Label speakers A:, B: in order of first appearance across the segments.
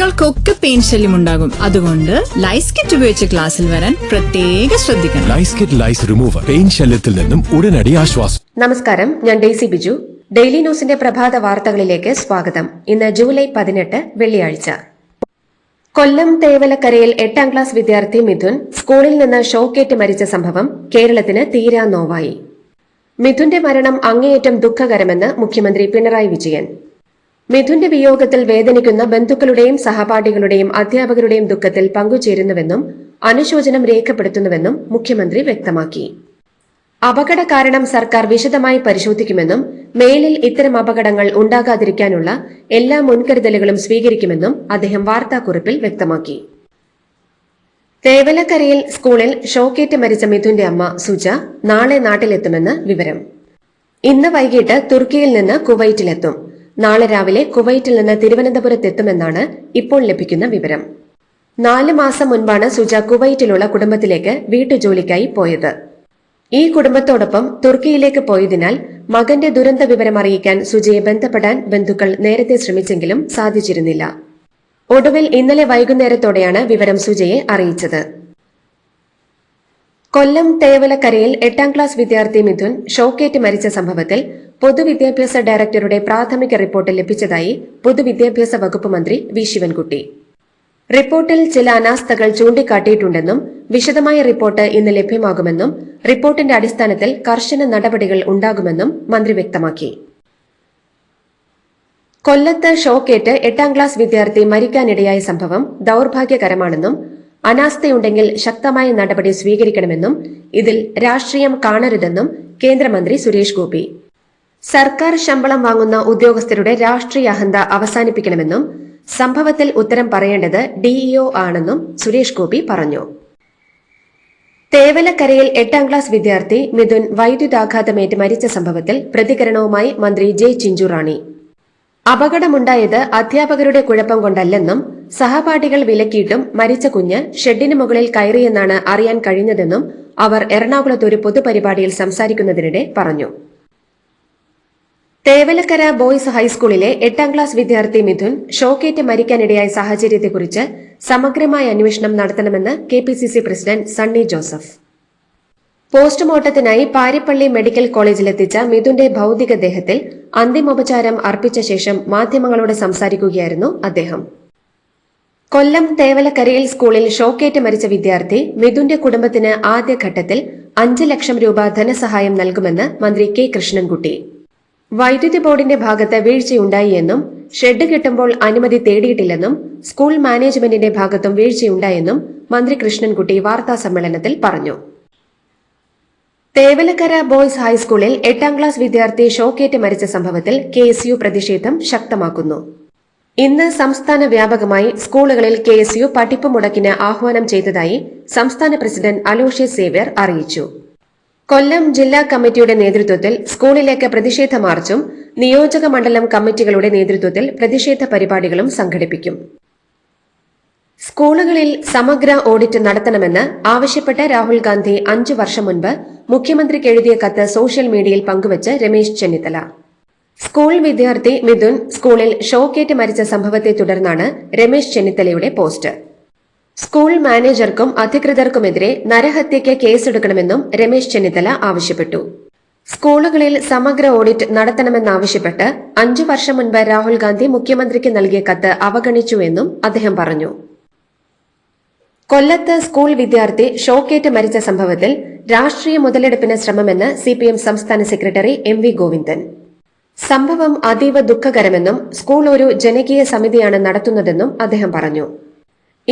A: കുട്ടികൾക്കൊക്കെ പെയിൻ ശല്യം ഉണ്ടാകും അതുകൊണ്ട് ലൈസ് കിറ്റ് ഉപയോഗിച്ച് ക്ലാസ്സിൽ വരാൻ പ്രത്യേക ശ്രദ്ധിക്കണം
B: lice kit lice remover pain ശല്യത്തിൽ നിന്നും ഉടനടി ആശ്വാസം
C: നമസ്കാരം ഞാൻ ഡെയ്സി ബിജു ഡെയിലി ന്യൂസിന്റെ പ്രഭാത വാർത്തകളിലേക്ക് സ്വാഗതം ഇന്ന് ജൂലൈ പതിനെട്ട് വെള്ളിയാഴ്ച കൊല്ലം തേവലക്കരയിൽ എട്ടാം ക്ലാസ് വിദ്യാർത്ഥി മിഥുൻ സ്കൂളിൽ നിന്ന് ഷോക്കേറ്റ് മരിച്ച സംഭവം കേരളത്തിന് തീരാ നോവായി മിഥുന്റെ മരണം അങ്ങേയറ്റം ദുഃഖകരമെന്ന് മുഖ്യമന്ത്രി പിണറായി വിജയൻ മിഥുന്റെ വിയോഗത്തിൽ വേദനിക്കുന്ന ബന്ധുക്കളുടെയും സഹപാഠികളുടെയും അധ്യാപകരുടെയും ദുഃഖത്തിൽ പങ്കുചേരുന്നുവെന്നും അനുശോചനം രേഖപ്പെടുത്തുന്നുവെന്നും മുഖ്യമന്ത്രി വ്യക്തമാക്കി അപകട കാരണം സർക്കാർ വിശദമായി പരിശോധിക്കുമെന്നും മേലിൽ ഇത്തരം അപകടങ്ങൾ ഉണ്ടാകാതിരിക്കാനുള്ള എല്ലാ മുൻകരുതലുകളും സ്വീകരിക്കുമെന്നും അദ്ദേഹം വാർത്താക്കുറിപ്പിൽ വ്യക്തമാക്കി തേവലക്കരയിൽ സ്കൂളിൽ ഷോക്കേറ്റ് മരിച്ച മിഥുന്റെ അമ്മ സുജ നാളെ നാട്ടിലെത്തുമെന്ന് വിവരം ഇന്ന് വൈകിട്ട് തുർക്കിയിൽ നിന്ന് കുവൈറ്റിലെത്തും നാളെ രാവിലെ കുവൈറ്റിൽ നിന്ന് തിരുവനന്തപുരത്തെത്തുമെന്നാണ് ഇപ്പോൾ ലഭിക്കുന്ന വിവരം നാല് മാസം മുൻപാണ് സുജ കുവൈറ്റിലുള്ള കുടുംബത്തിലേക്ക് വീട്ടുജോലിക്കായി പോയത് ഈ കുടുംബത്തോടൊപ്പം തുർക്കിയിലേക്ക് പോയതിനാൽ മകന്റെ ദുരന്ത വിവരം അറിയിക്കാൻ സുജയെ ബന്ധപ്പെടാൻ ബന്ധുക്കൾ നേരത്തെ ശ്രമിച്ചെങ്കിലും സാധിച്ചിരുന്നില്ല ഒടുവിൽ ഇന്നലെ വൈകുന്നേരത്തോടെയാണ് വിവരം സുജയെ അറിയിച്ചത് കൊല്ലം തേവലക്കരയിൽ എട്ടാം ക്ലാസ് വിദ്യാർത്ഥി മിഥുൻ ഷോക്കേറ്റ് മരിച്ച സംഭവത്തിൽ പൊതുവിദ്യാഭ്യാസ ഡയറക്ടറുടെ പ്രാഥമിക റിപ്പോർട്ട് ലഭിച്ചതായി പൊതുവിദ്യാഭ്യാസ വകുപ്പ് മന്ത്രി വി ശിവൻകുട്ടി റിപ്പോർട്ടിൽ ചില അനാസ്ഥകൾ ചൂണ്ടിക്കാട്ടിയിട്ടുണ്ടെന്നും വിശദമായ റിപ്പോർട്ട് ഇന്ന് ലഭ്യമാകുമെന്നും റിപ്പോർട്ടിന്റെ അടിസ്ഥാനത്തിൽ കർശന നടപടികൾ ഉണ്ടാകുമെന്നും മന്ത്രി വ്യക്തമാക്കി കൊല്ലത്ത് ഷോക്കേറ്റ് എട്ടാം ക്ലാസ് വിദ്യാർത്ഥി മരിക്കാനിടയായ സംഭവം ദൌർഭാഗ്യകരമാണെന്നും അനാസ്ഥയുണ്ടെങ്കിൽ ശക്തമായ നടപടി സ്വീകരിക്കണമെന്നും ഇതിൽ രാഷ്ട്രീയം കാണരുതെന്നും കേന്ദ്രമന്ത്രി സുരേഷ് ഗോപി സർക്കാർ ശമ്പളം വാങ്ങുന്ന ഉദ്യോഗസ്ഥരുടെ രാഷ്ട്രീയ അഹന്ത അവസാനിപ്പിക്കണമെന്നും സംഭവത്തിൽ ഉത്തരം പറയേണ്ടത് ഡിഇഒ ആണെന്നും സുരേഷ് ഗോപി പറഞ്ഞു തേവലക്കരയിൽ എട്ടാം ക്ലാസ് വിദ്യാർത്ഥി മിഥുൻ വൈദ്യുതാഘാതമേറ്റ് മരിച്ച സംഭവത്തിൽ പ്രതികരണവുമായി മന്ത്രി ജെ ചിഞ്ചുറാണി അപകടമുണ്ടായത് അധ്യാപകരുടെ കുഴപ്പം കൊണ്ടല്ലെന്നും സഹപാഠികൾ വിലക്കിയിട്ടും മരിച്ച കുഞ്ഞ് ഷെഡിന് മുകളിൽ കയറിയെന്നാണ് അറിയാൻ കഴിഞ്ഞതെന്നും അവർ എറണാകുളത്ത് ഒരു പൊതുപരിപാടിയിൽ സംസാരിക്കുന്നതിനിടെ പറഞ്ഞു തേവലക്കര ബോയ്സ് ഹൈസ്കൂളിലെ എട്ടാം ക്ലാസ് വിദ്യാർത്ഥി മിഥുൻ ഷോക്കേറ്റ് മരിക്കാനിടയായ സാഹചര്യത്തെക്കുറിച്ച് സമഗ്രമായ അന്വേഷണം നടത്തണമെന്ന് K P C C president Sunny Joseph പോസ്റ്റ്മോർട്ടത്തിനായി പാരിപ്പള്ളി മെഡിക്കൽ കോളേജിലെത്തിച്ച മിഥുന്റെ ഭൌതികദേഹത്തിൽ അന്തിമോപചാരം അർപ്പിച്ച ശേഷം മാധ്യമങ്ങളോട് സംസാരിക്കുകയായിരുന്നു അദ്ദേഹം കൊല്ലം തേവലക്കരയിൽ സ്കൂളിൽ ഷോക്കേറ്റ് മരിച്ച വിദ്യാർത്ഥി മിഥുന്റെ കുടുംബത്തിന് ആദ്യഘട്ടത്തിൽ അഞ്ച് ലക്ഷം രൂപ ധനസഹായം നൽകുമെന്ന് മന്ത്രി കെ കൃഷ്ണൻകുട്ടി വൈദ്യുതി ബോർഡിന്റെ ഭാഗത്ത് വീഴ്ചയുണ്ടായി എന്നും ഷെഡ് കിട്ടുമ്പോൾ അനുമതി തേടിയിട്ടില്ലെന്നും സ്കൂൾ മാനേജ്മെന്റിന്റെ ഭാഗത്തും വീഴ്ചയുണ്ടായെന്നും മന്ത്രി കൃഷ്ണൻകുട്ടി വാർത്താ സമ്മേളനത്തിൽ പറഞ്ഞു തേവലക്കര ബോയ്സ് ഹൈസ്കൂളിൽ എട്ടാം ക്ലാസ് വിദ്യാർത്ഥി ഷോക്കേറ്റ് മരിച്ച സംഭവത്തിൽ കെ എസ് യു പ്രതിഷേധം ശക്തമാക്കുന്നു ഇന്ന് സംസ്ഥാന വ്യാപകമായി സ്കൂളുകളിൽ കെ എസ് യു പഠിപ്പ് മുടക്കിന് ആഹ്വാനം ചെയ്തതായി സംസ്ഥാന പ്രസിഡന്റ് അലോഷ്യസ് സേവ്യർ അറിയിച്ചു കൊല്ലം ജില്ലാ കമ്മിറ്റിയുടെ നേതൃത്വത്തിൽ സ്കൂളിലേക്ക് പ്രതിഷേധ മാർച്ചും നിയോജക മണ്ഡലം കമ്മിറ്റികളുടെ നേതൃത്വത്തിൽ പ്രതിഷേധ പരിപാടികളും സംഘടിപ്പിക്കും സ്കൂളുകളിൽ സമഗ്ര ഓഡിറ്റ് നടത്തണമെന്ന് ആവശ്യപ്പെട്ട് രാഹുൽ ഗാന്ധി അഞ്ചു വർഷം മുൻപ് മുഖ്യമന്ത്രിക്ക് എഴുതിയ കത്ത് സോഷ്യൽ മീഡിയയിൽ പങ്കുവച്ച് രമേശ് ചെന്നിത്തല സ്കൂൾ വിദ്യാർത്ഥി മിഥുൻ സ്കൂളിൽ ഷോക്കേറ്റ് മരിച്ച സംഭവത്തെ തുടർന്നാണ് രമേശ് ചെന്നിത്തലയുടെ പോസ്റ്റ് സ്കൂൾ മാനേജർക്കും അധികൃതർക്കുമെതിരെ നരഹത്യയ്ക്ക് കേസെടുക്കണമെന്നും രമേശ് ചെന്നിത്തല ആവശ്യപ്പെട്ടു സ്കൂളുകളിൽ സമഗ്ര ഓഡിറ്റ് നടത്തണമെന്നാവശ്യപ്പെട്ട് അഞ്ചു വർഷം മുൻപ് രാഹുൽ ഗാന്ധി മുഖ്യമന്ത്രിക്ക് നൽകിയ കത്ത് അവഗണിച്ചുവെന്നും അദ്ദേഹം പറഞ്ഞു കൊല്ലത്ത് സ്കൂൾ വിദ്യാർത്ഥി ഷോക്കേറ്റ് മരിച്ച സംഭവത്തിൽ രാഷ്ട്രീയ മുതലെടുപ്പിന് ശ്രമമെന്ന് സിപിഎം സംസ്ഥാന സെക്രട്ടറി എം വി ഗോവിന്ദൻ സംഭവം അതീവ ദുഃഖകരമെന്നും സ്കൂൾ ഒരു ജനകീയ സമിതിയാണ് നടത്തുന്നതെന്നും അദ്ദേഹം പറഞ്ഞു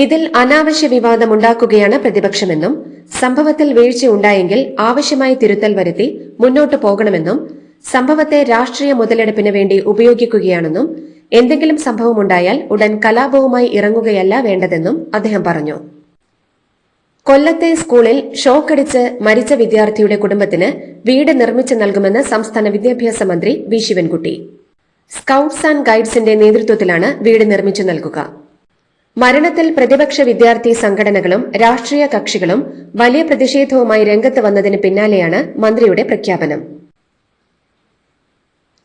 C: ഇതിൽ അനാവശ്യ വിവാദമുണ്ടാക്കുകയാണ് പ്രതിപക്ഷമെന്നും സംഭവത്തിൽ ഉണ്ടായെങ്കിൽ ആവശ്യമായി തിരുത്തൽ വരുത്തി മുന്നോട്ടു പോകണമെന്നും സംഭവത്തെ രാഷ്ട്രീയ മുതലെടുപ്പിന് വേണ്ടി ഉപയോഗിക്കുകയാണെന്നും എന്തെങ്കിലും സംഭവമുണ്ടായാൽ ഉടൻ കലാപവുമായി ഇറങ്ങുകയല്ല വേണ്ടതെന്നും അദ്ദേഹം പറഞ്ഞു കൊല്ലത്തെ സ്കൂളിൽ ഷോക്കടിച്ച് മരിച്ച വിദ്യാർത്ഥിയുടെ കുടുംബത്തിന് വീട് നിർമ്മിച്ചു നൽകുമെന്ന് സംസ്ഥാന വിദ്യാഭ്യാസ മന്ത്രി വി ശിവൻകുട്ടി സ്കൌട്ട്സ് ആൻഡ് ഗൈഡ്സിന്റെ നേതൃത്വത്തിലാണ് വീട് നിർമ്മിച്ചു നൽകുക മരണത്തിൽ പ്രതിപക്ഷ വിദ്യാർത്ഥി സംഘടനകളും രാഷ്ട്രീയ കക്ഷികളും വലിയ പ്രതിഷേധവുമായി രംഗത്ത് വന്നതിന് പിന്നാലെയാണ് മന്ത്രിയുടെ പ്രഖ്യാപനം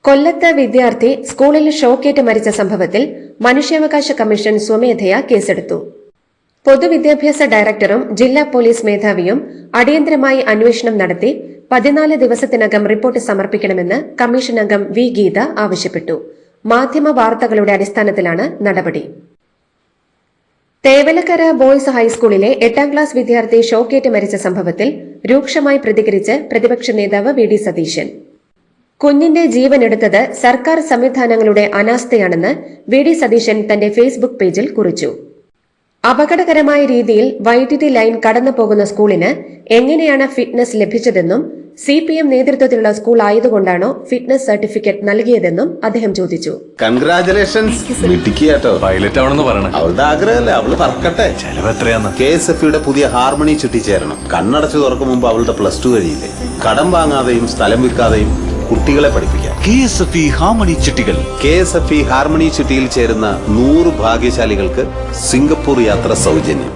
C: കൊല്ലത്ത് വിദ്യാർത്ഥി സ്കൂളിൽ ഷോക്കേറ്റ് മരിച്ച സംഭവത്തിൽ മനുഷ്യാവകാശ കമ്മീഷൻ സ്വമേധയാ കേസെടുത്തു പൊതുവിദ്യാഭ്യാസ ഡയറക്ടറും ജില്ലാ പോലീസ് മേധാവിയും അടിയന്തരമായി അന്വേഷണം നടത്തി പതിനാല് ദിവസത്തിനകം റിപ്പോർട്ട് സമർപ്പിക്കണമെന്ന് കമ്മീഷൻ അംഗം വി ഗീത ആവശ്യപ്പെട്ടു മാധ്യമ വാർത്തകളുടെ അടിസ്ഥാനത്തിലാണ് നടപടി തേവലക്കര ബോയ്സ് ഹൈസ്കൂളിലെ എട്ടാം ക്ലാസ് വിദ്യാർത്ഥി ഷോക്കേറ്റ് മരിച്ച സംഭവത്തിൽ രൂക്ഷമായി പ്രതികരിച്ച് പ്രതിപക്ഷ നേതാവ് വി ഡി സതീശൻ കുഞ്ഞിന്റെ ജീവനെടുത്തത് സർക്കാർ സംവിധാനങ്ങളുടെ അനാസ്ഥയാണെന്ന് വി ഡി സതീശൻ തന്റെ ഫേസ്ബുക്ക് പേജിൽ കുറിച്ചു അപകടകരമായ രീതിയിൽ വൈദ്യുതി ലൈൻ കടന്നു പോകുന്ന സ്കൂളിന് എങ്ങനെയാണ് ഫിറ്റ്നസ് ലഭിച്ചതെന്നും സി പി എം നേതൃത്വത്തിലുള്ള സ്കൂൾ ആയതുകൊണ്ടാണോ ഫിറ്റ്നസ് സർട്ടിഫിക്കറ്റ് നൽകിയതെന്നും അദ്ദേഹം ചോദിച്ചു കൺഗ്രാചുലേഷൻസ് പൈലറ്റ് ആവണമെന്ന് പറയണം അവളുടെ ആഗ്രഹമല്ലേ അവള് പറക്കട്ടെ ചെലവ് എത്രയാന്ന് കെ എസ് എഫ് യുടെ പുതിയ ഹാർമണി ചുറ്റിച്ചേരണം കണ്ണടച്ചു തുറക്കും മുമ്പ് അവളുടെ പ്ലസ് ടു കഴിയില്ലേ കടം വാങ്ങാതെയും സ്ഥലം വിൽക്കാതെയും കുട്ടികളെ പഠിപ്പിക്കാം K S F E harmony ചുറ്റികൾ K S F E harmony ചുറ്റിയിൽ ചേരുന്ന നൂറ് ഭാഗ്യശാലികൾക്ക് സിംഗപ്പൂർ യാത്ര സൗജന്യം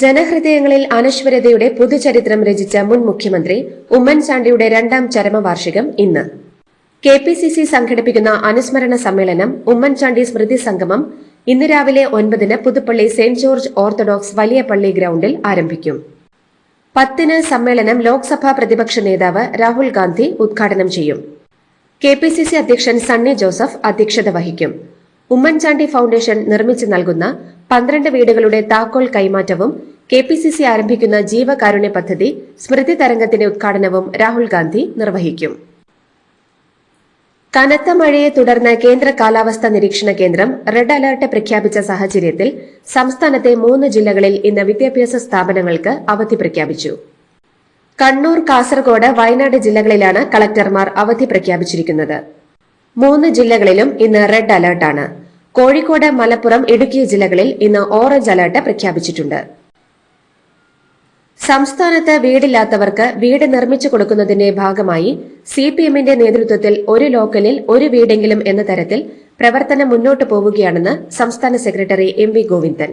C: ജനഹൃദയങ്ങളിൽ അനശ്വരതയുടെ പുതുചരിത്രം രചിച്ച മുൻ മുഖ്യമന്ത്രി ഉമ്മൻചാണ്ടിയുടെ രണ്ടാം ചരമവാർഷികം ഇന്ന് കെ പി സി സി സംഘടിപ്പിക്കുന്ന അനുസ്മരണ സമ്മേളനം ഉമ്മൻചാണ്ടി സ്മൃതി സംഗമം ഇന്ന് രാവിലെ ഒൻപതിന് പുതുപ്പള്ളി സെന്റ് ജോർജ് ഓർത്തഡോക്സ് വലിയ പള്ളി ഗ്രൌണ്ടിൽ ആരംഭിക്കും പത്തിന് സമ്മേളനം ലോക്സഭാ പ്രതിപക്ഷ നേതാവ് രാഹുൽ ഗാന്ധി ഉദ്ഘാടനം ചെയ്യും കെ പി സി സി അധ്യക്ഷൻ സണ്ണി ജോസഫ് അധ്യക്ഷത വഹിക്കും ഉമ്മൻചാണ്ടി ഫൗണ്ടേഷൻ നിർമ്മിച്ചു നൽകുന്ന പന്ത്രണ്ട് വീടുകളുടെ താക്കോൽ കൈമാറ്റവും കെ പി സി സി ആരംഭിക്കുന്ന ജീവകാരുണ്യ പദ്ധതി സ്മൃതി തരംഗത്തിന്റെ ഉദ്ഘാടനവും രാഹുൽ ഗാന്ധി നിർവഹിക്കും കനത്ത മഴയെ തുടർന്ന് കേന്ദ്ര കാലാവസ്ഥാ നിരീക്ഷണ കേന്ദ്രം റെഡ് അലർട്ട് പ്രഖ്യാപിച്ച സാഹചര്യത്തിൽ സംസ്ഥാനത്തെ മൂന്ന് ജില്ലകളിൽ ഇന്ന് വിദ്യാഭ്യാസ സ്ഥാപനങ്ങൾക്ക് അവധി പ്രഖ്യാപിച്ചു കണ്ണൂർ കാസർഗോഡ് വയനാട് ജില്ലകളിലാണ് കളക്ടർമാർ അവധി പ്രഖ്യാപിച്ചിരിക്കുന്നത് മൂന്ന് ജില്ലകളിലും ഇന്ന് റെഡ് അലർട്ടാണ് കോഴിക്കോട് മലപ്പുറം ഇടുക്കി ജില്ലകളിൽ ഇന്ന് ഓറഞ്ച് അലർട്ട് പ്രഖ്യാപിച്ചിട്ടുണ്ട് സംസ്ഥാനത്ത് വീടില്ലാത്തവർക്ക് വീട് നിർമ്മിച്ചു കൊടുക്കുന്നതിന്റെ ഭാഗമായി സി പി എമ്മിന്റെ നേതൃത്വത്തിൽ ഒരു ലോക്കലിൽ ഒരു വീടെങ്കിലും എന്ന തരത്തിൽ പ്രവർത്തനം മുന്നോട്ടു പോവുകയാണെന്ന് സംസ്ഥാന സെക്രട്ടറി എം വി ഗോവിന്ദൻ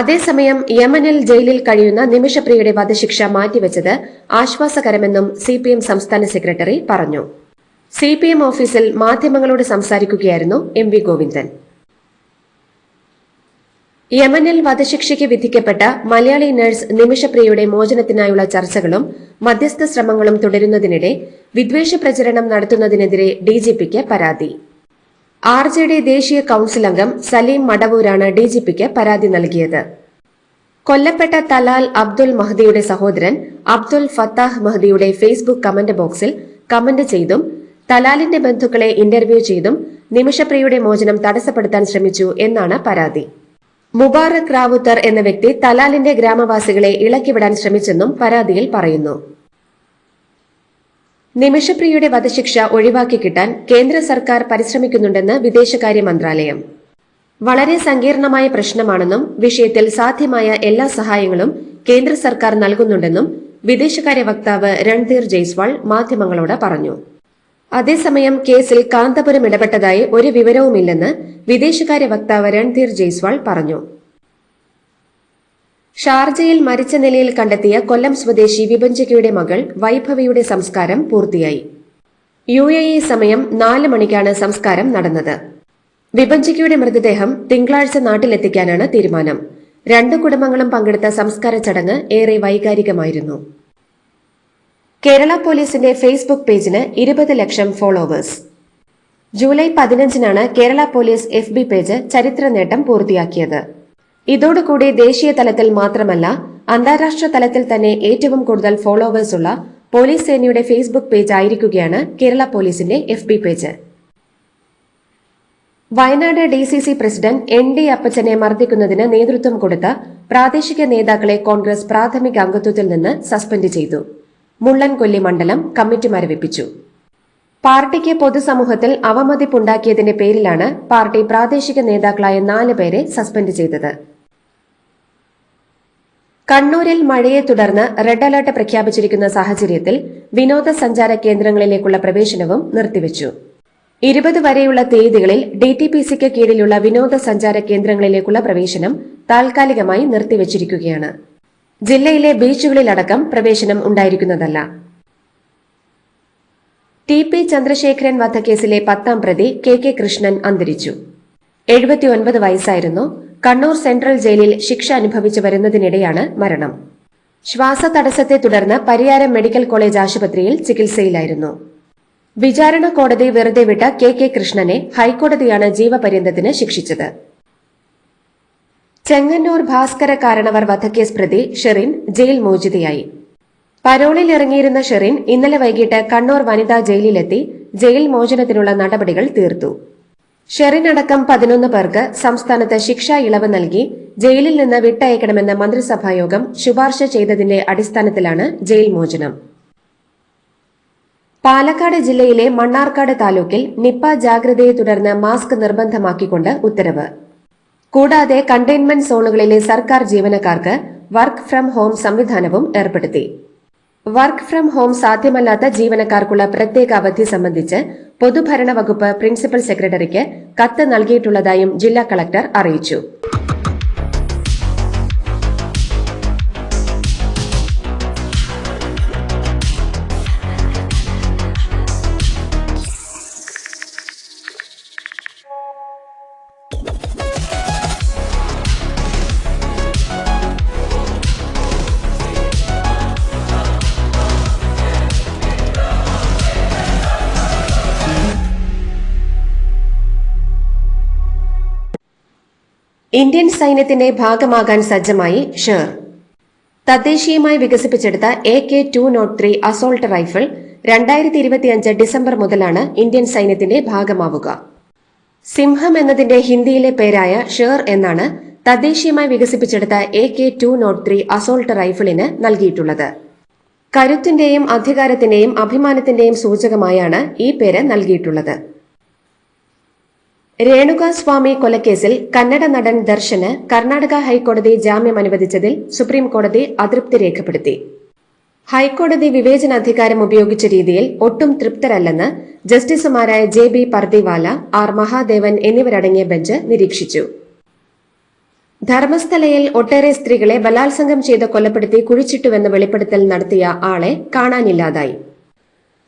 C: അതേസമയം യമനിൽ ജയിലിൽ കഴിയുന്ന നിമിഷപ്രിയുടെ വധശിക്ഷ മാറ്റിവെച്ചത് ആശ്വാസകരമെന്നും സി സംസ്ഥാന സെക്രട്ടറി പറഞ്ഞു സി പി എം ഓഫീസിൽ മാധ്യമങ്ങളോട് സംസാരിക്കുകയായിരുന്നു എം വി ഗോവിന്ദൻ യമനിൽ വധശിക്ഷയ്ക്ക് വിധിക്കപ്പെട്ട മലയാളി നഴ്സ് നിമിഷപ്രിയയുടെ മോചനത്തിനായുള്ള ചർച്ചകളും മധ്യസ്ഥ ശ്രമങ്ങളും തുടരുന്നതിനിടെ വിദ്വേഷ പ്രചരണം നടത്തുന്നതിനെതിരെ ഡിജിപിക്ക് പരാതി ആർ ജെ ഡി ദേശീയ കൌൺസിൽ അംഗം സലീം മടവൂരാണ് ഡിജിപിക്ക് പരാതി നൽകിയത് കൊല്ലപ്പെട്ട തലാൽ അബ്ദുൽ മഹ്ദിയുടെ സഹോദരൻ അബ്ദുൽ ഫത്താഹ് മഹ്ദിയുടെ ഫേസ്ബുക്ക് കമന്റ് ബോക്സിൽ കമന്റ് ചെയ്തും തലാലിന്റെ ബന്ധുക്കളെ ഇന്റർവ്യൂ ചെയ്തും നിമിഷപ്രിയയുടെ മോചനം തടസ്സപ്പെടുത്താൻ ശ്രമിച്ചു എന്നാണ് പരാതി മുബാറക് റാവുത്തർ എന്ന വ്യക്തി തലാലിന്റെ ഗ്രാമവാസികളെ ഇളക്കിവിടാൻ ശ്രമിച്ചെന്നും പരാതിയിൽ പറയുന്നു നിമിഷപ്രിയയുടെ വധശിക്ഷ ഒഴിവാക്കി കിട്ടാൻ കേന്ദ്ര സർക്കാർ പരിശ്രമിക്കുന്നുണ്ടെന്ന് വിദേശകാര്യ മന്ത്രാലയം വളരെ സങ്കീർണമായ പ്രശ്നമാണെന്നും വിഷയത്തിൽ സാധ്യമായ എല്ലാ സഹായങ്ങളും കേന്ദ്ര സർക്കാർ നൽകുന്നുണ്ടെന്നും വിദേശകാര്യ വക്താവ് രൺധീർ ജയ്സ്വാൾ മാധ്യമങ്ങളോട് പറഞ്ഞു അതേസമയം കേസിൽ കാന്തപുരം ഇടപെട്ടതായി ഒരു വിവരവുമില്ലെന്ന് വിദേശകാര്യ വക്താവ് രൺധീർ ജയ്സ്വാൾ പറഞ്ഞു ഷാർജയിൽ മരിച്ച നിലയിൽ കണ്ടെത്തിയ കൊല്ലം സ്വദേശി വിഭഞ്ചികയുടെ മകൾ വൈഭവിയുടെ സംസ്കാരം പൂർത്തിയായി യു എ ഇ സമയം നാല് മണിക്കാണ് സംസ്കാരം നടന്നത് വിഭഞ്ചികയുടെ മൃതദേഹം തിങ്കളാഴ്ച നാട്ടിലെത്തിക്കാനാണ് തീരുമാനം രണ്ട് കുടുംബങ്ങളും പങ്കെടുത്ത സംസ്കാര ചടങ്ങ് ഏറെ വൈകാരികമായിരുന്നു കേരള പോലീസിന്റെ ഫേസ്ബുക്ക് പേജിന് ഇരുപത് ലക്ഷം ഫോളോവേഴ്സ് ജൂലൈ പതിനഞ്ചിനാണ് Kerala police F B page ചരിത്ര നേട്ടം പൂർത്തിയാക്കിയത് ഇതോടുകൂടി ദേശീയ തലത്തിൽ മാത്രമല്ല അന്താരാഷ്ട്ര തലത്തിൽ തന്നെ ഏറ്റവും കൂടുതൽ ഫോളോവേഴ്സുള്ള പോലീസ് സേനയുടെ ഫേസ്ബുക്ക് പേജ് ആയിരിക്കുകയാണ് കേരള പോലീസിന്റെ F B page Wayanad D C C president N D അപ്പച്ചനെ മർദ്ദിക്കുന്നതിന് നേതൃത്വം കൊടുത്ത പ്രാദേശിക നേതാക്കളെ കോൺഗ്രസ് പ്രാഥമിക അംഗത്വത്തിൽ നിന്ന് സസ്പെൻഡ് ചെയ്തു മുള്ളൻകൊല്ലി മണ്ഡലം കമ്മിറ്റി മരവിപ്പിച്ചു പാർട്ടിക്ക് പൊതുസമൂഹത്തിൽ അവമതിപ്പുണ്ടാക്കിയതിന്റെ പേരിലാണ് പാർട്ടി പ്രാദേശിക നേതാക്കളായ നാല് പേരെ സസ്പെൻഡ് ചെയ്തത് കണ്ണൂരിൽ മഴയെ തുടർന്ന് റെഡ് അലർട്ട് പ്രഖ്യാപിച്ചിരിക്കുന്ന സാഹചര്യത്തിൽ വിനോദസഞ്ചാര കേന്ദ്രങ്ങളിലേക്കുള്ള പ്രവേശനവും നിർത്തിവച്ചു ഇരുപത് വരെയുള്ള തീയതികളിൽ ഡി ടി പി സിക്ക് കീഴിലുള്ള വിനോദസഞ്ചാര കേന്ദ്രങ്ങളിലേക്കുള്ള പ്രവേശനം താൽക്കാലികമായി നിർത്തിവച്ചിരിക്കുകയാണ് ജില്ലയിലെ ബീച്ചുകളിലടക്കം പ്രവേശനം ഉണ്ടായിരിക്കുന്നതല്ല ടി പി ചന്ദ്രശേഖരൻ വധക്കേസിലെ പത്താം പ്രതി കെ കെ കൃഷ്ണൻ അന്തരിച്ചു എഴുപത്തിയൊൻപത് വയസ്സായിരുന്നു കണ്ണൂർ സെൻട്രൽ ജയിലിൽ ശിക്ഷ അനുഭവിച്ചു വരുന്നതിനിടെയാണ് മരണം ശ്വാസതടസ്സത്തെ തുടർന്ന് പരിയാരം മെഡിക്കൽ കോളേജ് ആശുപത്രിയിൽ ചികിത്സയിലായിരുന്നു വിചാരണ കോടതി വെറുതെ വിട്ട കെ കെ കൃഷ്ണനെ ഹൈക്കോടതിയാണ് ജീവപര്യന്തത്തിന് ശിക്ഷിച്ചത് ചെങ്ങന്നൂർ ഭാസ്കര കാരണവർ വധക്കേസ് പ്രതി ഷെറിൻ ജയിൽ മോചിതയായി പരോളിൽ ഇറങ്ങിയിരുന്ന ഷെറിൻ ഇന്നലെ വൈകിട്ട് കണ്ണൂർ വനിതാ ജയിലിലെത്തി ജയിൽ മോചനത്തിനുള്ള നടപടികൾ തീർത്തു ഷെറിൻ അടക്കം പതിനൊന്ന് പേർക്ക് സംസ്ഥാനത്ത് ശിക്ഷാ ഇളവ് നൽകി ജയിലിൽ നിന്ന് വിട്ടയക്കണമെന്ന മന്ത്രിസഭായോഗം ശുപാർശ ചെയ്തതിന്റെ അടിസ്ഥാനത്തിലാണ് ജയിൽ മോചനം പാലക്കാട് ജില്ലയിലെ മണ്ണാർക്കാട് താലൂക്കിൽ നിപ്പ ജാഗ്രതയെ തുടർന്ന് മാസ്ക് നിർബന്ധമാക്കിക്കൊണ്ട് ഉത്തരവ് കൂടാതെ കണ്ടെയ്ൻമെന്റ് സോണുകളിലെ സർക്കാർ ജീവനക്കാർക്ക് വർക്ക് ഫ്രം ഹോം സംവിധാനവും ഏർപ്പെടുത്തി വർക്ക് ഫ്രം ഹോം സാധ്യമല്ലാത്ത ജീവനക്കാർക്കുള്ള പ്രത്യേക അവധി സംബന്ധിച്ച് പൊതുഭരണ വകുപ്പ് പ്രിൻസിപ്പൽ സെക്രട്ടറിക്ക് കത്ത് നൽകിയിട്ടുള്ളതായും ജില്ലാ കളക്ടർ അറിയിച്ചു ഇന്ത്യൻ സൈന്യത്തിന്റെ ഭാഗമാകാൻ സജ്ജമായി ഷേർ തദ്ദേശീയമായി വികസിപ്പിച്ചെടുത്ത A K two naught oh three assault rifle രണ്ടായിരത്തി ഇരുപത്തിയഞ്ച് ഡിസംബർ മുതലാണ് ഇന്ത്യൻ സൈന്യത്തിന്റെ ഭാഗമാവുക സിംഹം എന്നതിന്റെ ഹിന്ദിയിലെ പേരായ ഷേർ എന്നാണ് തദ്ദേശീയമായി വികസിപ്പിച്ചെടുത്ത A K two naught three assault റൈഫിളിന് നൽകിയിട്ടുള്ളത് കരുത്തിന്റെയും അധികാരത്തിന്റെയും അഭിമാനത്തിന്റെയും സൂചകമായാണ് ഈ പേര് നൽകിയിട്ടുള്ളത് രേണുകാസ്വാമി കൊലക്കേസിൽ കന്നഡ നടൻ ദർശന് കർണാടക ഹൈക്കോടതി ജാമ്യം അനുവദിച്ചതിൽ സുപ്രീംകോടതി അതൃപ്തി രേഖപ്പെടുത്തി ഹൈക്കോടതി വിവേചനാധികാരം ഉപയോഗിച്ച രീതിയിൽ ഒട്ടും തൃപ്തരല്ലെന്ന് ജസ്റ്റിസുമാരായ J B Pardiwala R Mahadevan എന്നിവരടങ്ങിയ ബെഞ്ച് നിരീക്ഷിച്ചു ധർമ്മസ്ഥലയിൽ ഒട്ടേറെ സ്ത്രീകളെ ബലാത്സംഗം ചെയ്ത് കൊലപ്പെടുത്തി കുഴിച്ചിട്ടുവെന്ന് വെളിപ്പെടുത്തൽ നടത്തിയ ആളെ കാണാനില്ലാതായി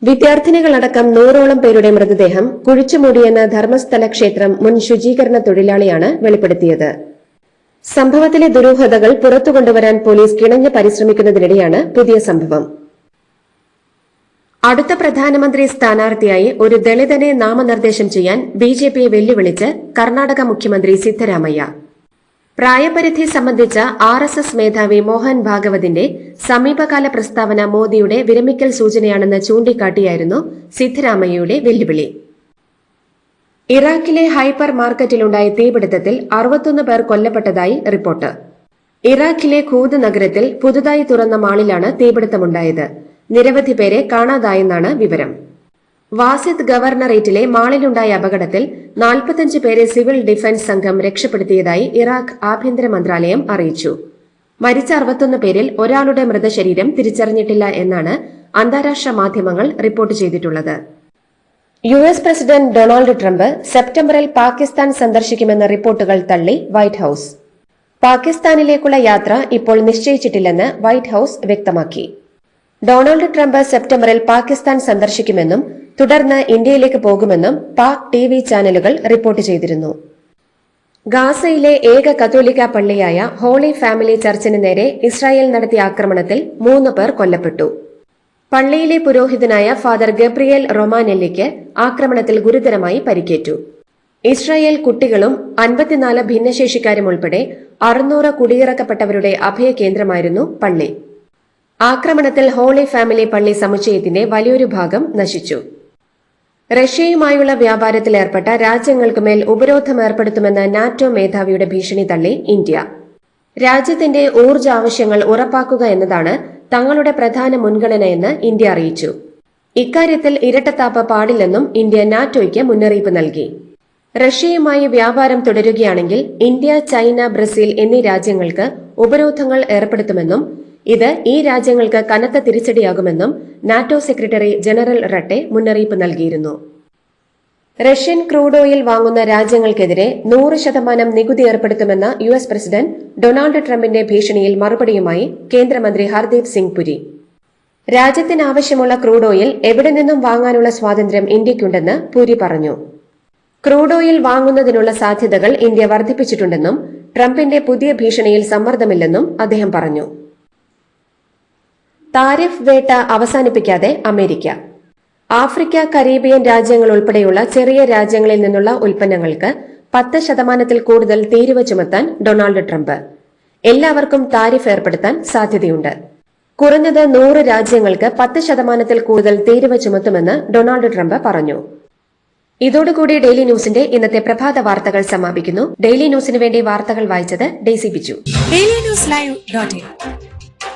C: വിദ്യാർത്ഥിനികളടക്കം നൂറോളം പേരുടെ മൃതദേഹം കുഴിച്ചുമൂടിയെന്ന് ധർമ്മസ്ഥല ക്ഷേത്രം മുൻ ശുചീകരണ തൊഴിലാളിയാണ് വെളിപ്പെടുത്തിയത് സംഭവത്തിലെ ദുരൂഹതകൾ പുറത്തുകൊണ്ടുവരാൻ പോലീസ് കിണഞ്ഞ് പരിശ്രമിക്കുന്നതിനിടെയാണ് പുതിയ സംഭവം അടുത്ത പ്രധാനമന്ത്രി സ്ഥാനാർത്ഥിയായി ഒരു ദളിതനെ നാമനിർദ്ദേശം ചെയ്യാൻ ബിജെപിയെ വെല്ലുവിളിച്ച് കർണാടക മുഖ്യമന്ത്രി സിദ്ധരാമയ്യ പ്രായപരിധി സംബന്ധിച്ച ആർ എസ് എസ് മേധാവി മോഹൻ ഭാഗവതിന്റെ സമീപകാല പ്രസ്താവന മോദിയുടെ വിരമിക്കൽ സൂചനയാണെന്ന് ചൂണ്ടിക്കാട്ടിയായിരുന്നു സിദ്ധരാമയ്യയുടെ വെല്ലുവിളി ഇറാഖിലെ ഹൈപ്പർ മാർക്കറ്റിലുണ്ടായ തീപിടുത്തത്തിൽ അറുപത്തൊന്ന് പേർ കൊല്ലപ്പെട്ടതായി റിപ്പോർട്ട് ഇറാഖിലെ ഖൂദ് നഗരത്തിൽ പുതുതായി തുറന്ന മാളിലാണ് തീപിടുത്തമുണ്ടായത് നിരവധി പേരെ കാണാതായെന്നാണ് വിവരം വാസിദ് ഗവർണറേറ്റിലെ മാളിലുണ്ടായ അപകടത്തിൽ നാൽപ്പത്തഞ്ച് പേരെ സിവിൽ ഡിഫൻസ് സംഘം രക്ഷപ്പെടുത്തിയതായി ഇറാഖ് ആഭ്യന്തര മന്ത്രാലയം അറിയിച്ചു മരിച്ച അറുപത്തൊന്ന് പേരിൽ ഒരാളുടെ മൃതശരീരം തിരിച്ചറിഞ്ഞിട്ടില്ല എന്നാണ് അന്താരാഷ്ട്ര മാധ്യമങ്ങൾ റിപ്പോർട്ട് ചെയ്തിട്ടുള്ളത് U S president Donald Trump സെപ്റ്റംബറിൽ പാകിസ്ഥാൻ സന്ദർശിക്കുമെന്ന റിപ്പോർട്ടുകൾ തള്ളി വൈറ്റ് ഹൌസ് പാകിസ്ഥാനിലേക്കുള്ള യാത്ര ഇപ്പോൾ നിശ്ചയിച്ചിട്ടില്ലെന്ന് വൈറ്റ് ഹൌസ് വ്യക്തമാക്കി ഡൊണാൾഡ് ട്രംപ് സെപ്റ്റംബറിൽ പാകിസ്ഥാൻ സന്ദർശിക്കുമെന്നും തുടർന്ന് ഇന്ത്യയിലേക്ക് പോകുമെന്നും പാക് ടി ചാനലുകൾ റിപ്പോർട്ട് ചെയ്തിരുന്നു ഗാസയിലെ ഏക കത്തോലിക്ക പള്ളിയായ ഹോളി ഫാമിലി ചർച്ചിന് നേരെ ഇസ്രായേൽ നടത്തിയ ആക്രമണത്തിൽ മൂന്ന് പേർ കൊല്ലപ്പെട്ടു പള്ളിയിലെ പുരോഹിതനായ ഫാദർ ഗബ്രിയേൽ റൊമാനെല്ലിക്ക് ആക്രമണത്തിൽ ഗുരുതരമായി പരിക്കേറ്റു ഇസ്രായേൽ കുട്ടികളും അൻപത്തിനാല് ഭിന്നശേഷിക്കാരും ഉൾപ്പെടെ അറുന്നൂറ് കുടിയിറക്കപ്പെട്ടവരുടെ അഭയ കേന്ദ്രമായിരുന്നു പള്ളി ആക്രമണത്തിൽ ഹോളി ഫാമിലി പള്ളി സമുച്ചയത്തിന്റെ വലിയൊരു ഭാഗം നശിച്ചു റഷ്യയുമായുള്ള വ്യാപാരത്തിൽ ഏർപ്പെട്ട രാജ്യങ്ങൾക്ക് മേൽ ഉപരോധം ഏർപ്പെടുത്തുമെന്ന നാറ്റോ മേധാവിയുടെ ഭീഷണി തള്ളി ഇന്ത്യ രാജ്യത്തിന്റെ ഊർജ്ജ ആവശ്യങ്ങൾ ഉറപ്പാക്കുക എന്നതാണ് തങ്ങളുടെ പ്രധാന മുൻഗണനയെന്ന് ഇന്ത്യ അറിയിച്ചു ഇക്കാര്യത്തിൽ ഇരട്ടത്താപ്പ് പാടില്ലെന്നും ഇന്ത്യ നാറ്റോയ്ക്ക് മുന്നറിയിപ്പ് നൽകി റഷ്യയുമായി വ്യാപാരം തുടരുകയാണെങ്കിൽ ഇന്ത്യ ചൈന ബ്രസീൽ എന്നീ രാജ്യങ്ങൾക്ക് ഉപരോധങ്ങൾ ഏർപ്പെടുത്തുമെന്നും ഇത് ഈ രാജ്യങ്ങൾക്ക് കനത്ത തിരിച്ചടിയാകുമെന്നും നാറ്റോ സെക്രട്ടറി ജനറൽ റട്ടെ മുന്നറിയിപ്പ് നൽകിയിരുന്നു റഷ്യൻ ക്രൂഡ് ഓയിൽ വാങ്ങുന്ന രാജ്യങ്ങൾക്കെതിരെ നൂറ് ശതമാനം നികുതി ഏർപ്പെടുത്തുമെന്ന യു എസ് പ്രസിഡന്റ് ഡൊണാൾഡ് ട്രംപിന്റെ ഭീഷണിയിൽ മറുപടിയുമായി കേന്ദ്രമന്ത്രി ഹർദീപ് സിംഗ് പുരി രാജ്യത്തിനാവശ്യമുള്ള ക്രൂഡ് ഓയിൽ എവിടെ നിന്നും വാങ്ങാനുള്ള സ്വാതന്ത്ര്യം ഇന്ത്യയ്ക്കുണ്ടെന്ന് പുരി പറഞ്ഞു ക്രൂഡ് ഓയിൽ വാങ്ങുന്നതിനുള്ള സാധ്യതകൾ ഇന്ത്യ വർദ്ധിപ്പിച്ചിട്ടുണ്ടെന്നും ട്രംപിന്റെ പുതിയ ഭീഷണിയിൽ സമ്മർദ്ദമില്ലെന്നും അദ്ദേഹം പറഞ്ഞു താരിഫ് വേട്ട അവസാനിപ്പിക്കാതെ അമേരിക്ക ആഫ്രിക്ക കരീബിയൻ രാജ്യങ്ങൾ ഉൾപ്പെടെയുള്ള ചെറിയ രാജ്യങ്ങളിൽ നിന്നുള്ള ഉൽപ്പന്നങ്ങൾക്ക് പത്ത് ശതമാനത്തിൽ കൂടുതൽ തീരുവ ചുമത്താൻ ഡൊണാൾഡ് ട്രംപ് എല്ലാവർക്കും താരിഫ് ഏർപ്പെടുത്താൻ സാധ്യതയുണ്ട് കുറഞ്ഞത് നൂറ് രാജ്യങ്ങൾക്ക് പത്ത് ശതമാനത്തിൽ കൂടുതൽ തീരുവ ചുമത്തുമെന്ന് ഡൊണാൾഡ് ട്രംപ് പറഞ്ഞു ഇതോടുകൂടി ഡെയിലി ന്യൂസിന്റെ ഇന്നത്തെ പ്രഭാത വാർത്തകൾ സമാപിക്കുന്നു ഡെയിലി ന്യൂസിന് വേണ്ടി വാർത്തകൾ വായിച്ചത് Daisy Biju daily news live